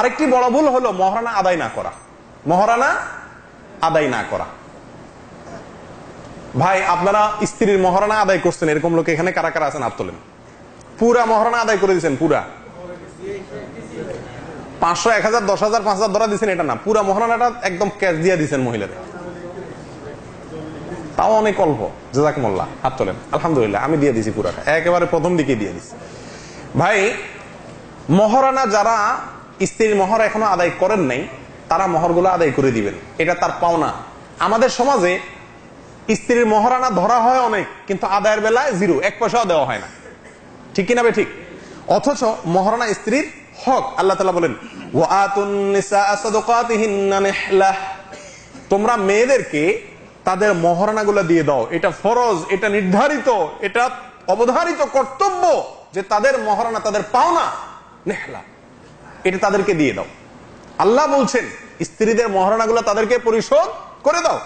আরেকটি বড় ভুল হলো মহারানা আদায় না করা। মহারানা আদায় না করা। ভাই, আপনারা স্ত্রীর মহারানা আদায় করছেন, এরকম লোক এখানে কারা কারা আছেন? হাত তোলেন পুরা মহারানা আদায় করে দিয়েছেন, পুরা। পাঁচশো, এক হাজার, দশ হাজার, পাঁচ হাজার ধরা দিচ্ছেন এটা না। পুরা মহারানাটা একদম ক্যাশ দিয়ে দিচ্ছেন মহিলাদের। তাও অনেক অল্প। জেজাক মোল্লা হাত তোলেন আলহামদুলিল্লাহ, আমি দিয়ে দিছি পুরাটা। একেবারে প্রথম দিকে দিয়ে দিছি ভাই, মহারানা যারা স্ত্রীর মহর এখনও আদায় করেন নাই, তারা মহরগুলো আদায় করে দিবেন। এটা তার পাওনা। আমাদের সমাজে স্ত্রীর মহরানা ধরা হয় অনেক, কিন্তু আদায়ের বেলায় জিরো, এক পয়সাও দেওয়া হয় না। ঠিক কিনা বে ঠিক? অথচ মহরানা স্ত্রীর হক, আল্লাহ তালা বলেন তোমরা মেয়েদেরকে তাদের মহারানাগুলো দিয়ে দাও। এটা ফরজ, এটা নির্ধারিত, এটা অবধারিত কর্তব্য যে তাদের মহারানা তাদের পাওনা নেহলা এটা তাদেরকে দিয়ে দাও। আল্লাহ বলছেন স্ত্রীদের মহারানাগুলো তাদেরকে পরিশোধ করে দাও।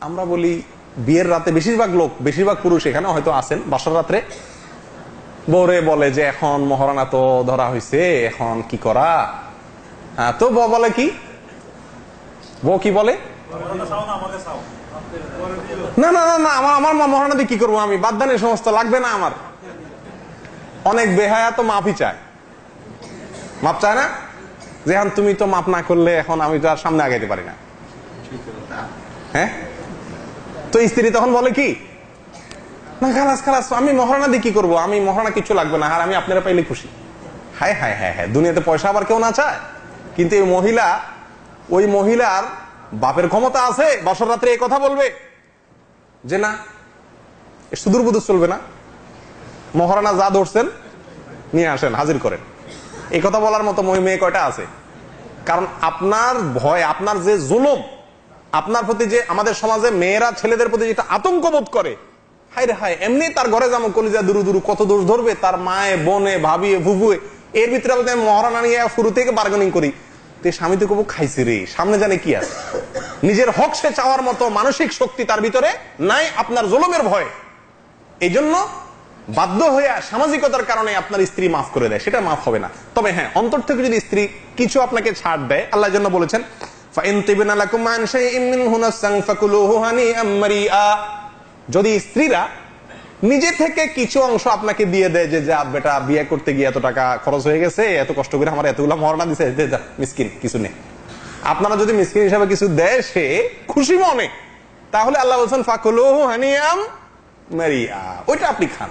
আমরা বলি বিয়ের রাতে বেশিরভাগ লোক বেশিরভাগ পুরুষ এখানে হয়তো আসেন বাসার রাত্রে। বৌরে বলে যে এখন মহারানা তো ধরা হয়েছে এখন কি করা? হ্যাঁ, তো বউ বলে কি? বউ কি বলে? না না না না আমার আমার মা মহারানা দিয়ে কি করব আমি? বাদ বাদদানি সমস্ত লাগবে না আমার। অনেক বেহায়া তো মাফই চায়। মাপ চায় না? যে এখন তুমি তো মাপ না করলে এখন আমি তো আর সামনে আগাইতে পারি না। হ্যাঁ? তো স্ত্রী তখন বলে কি? না, খালাস খালাস, আমি মহারানা দিয়ে কি করব? আমি মহারানা কিছু লাগবে না, আর আমি আপনারা পাইলে খুশি। হায় হায় হ্যাঁ হ্যাঁ দুনিয়াতে পয়সা আবার কেউ না চায়। কিন্তু এই মহিলা, ওই মহিলার বাপের ক্ষমতা আছে, বছর রাত্রে এই কথা বলবে। যে না সুদূর বুদুর চলবে না। মহারানা যা ধরছেন, নিয়ে আসেন, হাজির করেন। এই কথা বলার মতো মই মেয়ে কয়টা আছে? কারণ আপনার ভয়, আপনার যে জুলুম, আপনার প্রতি যে আমাদের সমাজে মেয়েরা ছেলেদের প্রতি যেটা আতঙ্ক বোধ করে হায় রে হায়, এমনি তার ঘরে যেমন কলিজা দুরু দুরু, কত দোষ ধরবে, তার মায়ে, বোনে, ভাবিয়ে ভুবুয়ে এর ভিতরে আমি মহারানা নিয়ে শুরু থেকে বার্গেনিং করি, তে স্বামী তো কবু খাইছে রে, সামনে জানে কি আছে? নিজের হক সে চাওয়ার মতো মানসিক শক্তি তার ভিতরে নাই, আপনার জুলুমের ভয়। এই বাধ্য হয়ে সামাজিকতার কারণে আপনার স্ত্রী মাফ করে দেয়, সেটা মাফ হবে না। তবে হ্যাঁ অন্তর থেকে যদি স্ত্রী কিছু আপনাকে ছাড় দেয় আল্লাহর জন্য বলেছেন যদি স্ত্রীরা নিজে থেকে কিছু অংশ আপনাকে দিয়ে দেয় যে, যা বেটা, বিয়ে করতে গিয়ে এত টাকা খরচ হয়ে গেছে, এত কষ্ট করে আমার এতগুলো মরণা দিছে মিসকিন, কিছু নেই আপনারা যদি মিসকিন হিসাবে কিছু দেয়, সে খুশি মনে। তাহলে আল্লাহ বলছেন ফাকুল হানিয়াম মারিয়া। ওইটা আপনি খান।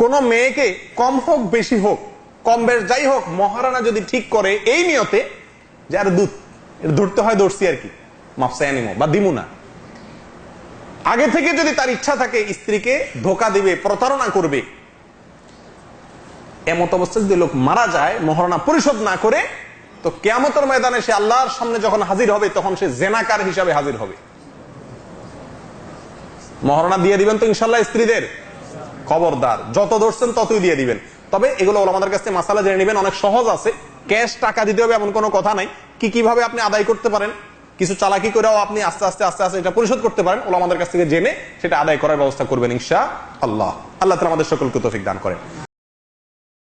কোন মেয়েকে কম হোক, বেশি হোক, কম বেশ যাই হোক, মহারানা যদি ঠিক করে এই নিয়তে, যে আর দুধ ধরতে হয় দর্শি আর কি মাফসায় নিমো বা দিমু না। আগে থেকে যদি তার ইচ্ছা থাকে, স্ত্রীকে ধোকা দিবে, প্রতারণা করবে, এমত অবস্থায় যদি লোক মারা যায় মহারণা পরিশোধ না করে, তো কেয়ামতের ময়দানে সে আল্লাহর সামনে যখন হাজির হবে, তখন সে জেনাকার হিসাবে হাজির হবে। মহারণা দিয়ে দিবেন তো ইনশাল্লাহ স্ত্রীদের। খবরদার। যত ধরছেন ততই দিয়ে দিবেন। তবে এগুলো আমাদের কাছে মাসালা জেনে নেবেন, অনেক সহজ আছে। ক্যাশ টাকা দিতে হবে এমন কোনো কথা নাই। কি কীভাবে আপনি আদায় করতে পারেন, কিছু চালাকি করেও আপনি আস্তে আস্তে আস্তে আস্তে এটা পরিশোধ করতে পারেন ওলা আমাদের কাছ থেকে জেনে সেটা আদায় করার ব্যবস্থা করবেন ইনশা আল্লাহ আল্লাহ তালা আমাদের সকলকে তফিক দান করেন।